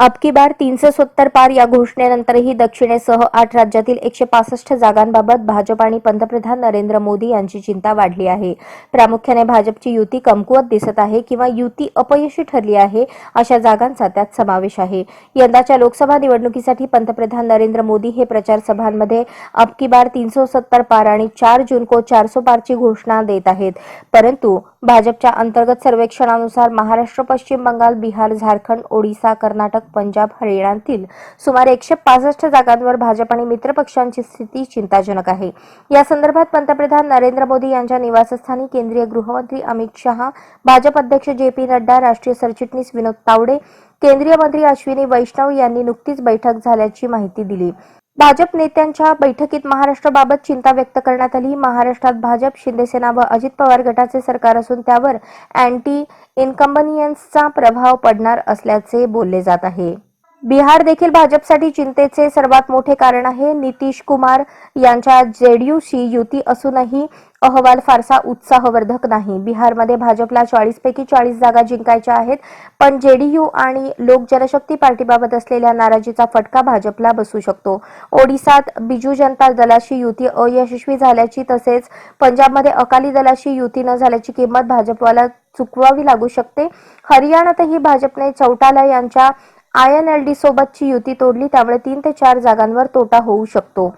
अबकी बार तीनशे सत्तर पार या घोषणेनंतरही दक्षिणेसह आठ राज्यातील एकशे पासष्ट जागांबाबत भाजप आणि पंतप्रधान नरेंद्र मोदी यांची चिंता वाढली आहे. प्रामुख्याने भाजपची युती कमकुवत दिसत आहे किंवा युती अपयशी ठरली आहे अशा जागांचा त्यात समावेश आहे. यंदाच्या लोकसभा निवडणुकीसाठी पंतप्रधान नरेंद्र मोदी हे प्रचार सभांमध्ये अबकी बार तीनशे सत्तर पार आणि चार जून को चारसो पारची घोषणा देत आहेत. परंतु भाजपच्या अंतर्गत सर्वेक्षणानुसार महाराष्ट्र पश्चिम बंगाल बिहार झारखंड ओडिसा कर्नाटक पंजाब हरियाणातील सुमारे एकशे पासष्ट जागांवर भाजप आणि मित्रपक्षांची स्थिती चिंताजनक आहे. या संदर्भात पंतप्रधान नरेंद्र मोदी यांच्या निवासस्थानी केंद्रीय गृहमंत्री अमित शहा भाजप अध्यक्ष जे पी नड्डा राष्ट्रीय सरचिटणीस विनोद तावडे केंद्रीय मंत्री अश्विनी वैष्णव यांनी नुकतीच बैठक झाल्याची माहिती दिली. भाजप नेत्यांच्या बैठकीत महाराष्ट्राबाबत चिंता व्यक्त करण्यात आली. महाराष्ट्रात भाजप शिंदेसेना व अजित पवार गटाचे सरकार असून त्यावर अँटी इन्कम्बनियन्सचा प्रभाव पडणार असल्याचे बोलले जात आहे. बिहार देखील भाजपसाठी चिंतेचे सर्वात मोठे कारण आहे नितीश कुमार यांच्या जेडीयूशी युती असूनही अहवाल फारसा उत्साहवर्धक नाही. बिहारमध्ये भाजपला चाळीस पैकी चाळीस जागा जिंकायच्या आहेत पण जेडीयू आणि लोक जनशक्ती पार्टीबाबत असलेल्या नाराजीचा फटका भाजपला बसू शकतो. ओडिसात बिजू जनता दलाशी युती अयशस्वी झाल्याची तसेच पंजाबमध्ये अकाली दलाशी युती न झाल्याची किंमत भाजपवाला चुकवावी लागू शकते. हरियाणातही भाजपने चौटाला यांच्या आय एन एल डी सोबतची युती तोडली त्यामुळे तीन ते चार जागांवर तोटा होऊ शकतो.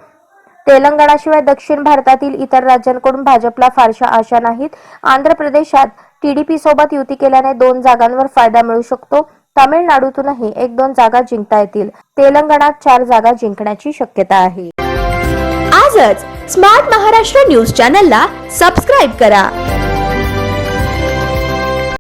तेलंगणाशिवाय दक्षिण भारतातील इतर राज्यांकडून भाजपला फारशा आशा नाहीत. आंध्र प्रदेशात टीडीपी सोबत युती केल्याने दोन जागांवर फायदा मिळू शकतो. तामिळनाडूतूनही एक दोन जागा जिंकता येतील. तेलंगणात चार जागा जिंकण्याची शक्यता आहे. आजच स्मार्ट महाराष्ट्र न्यूज चॅनलला सबस्क्राईब करा.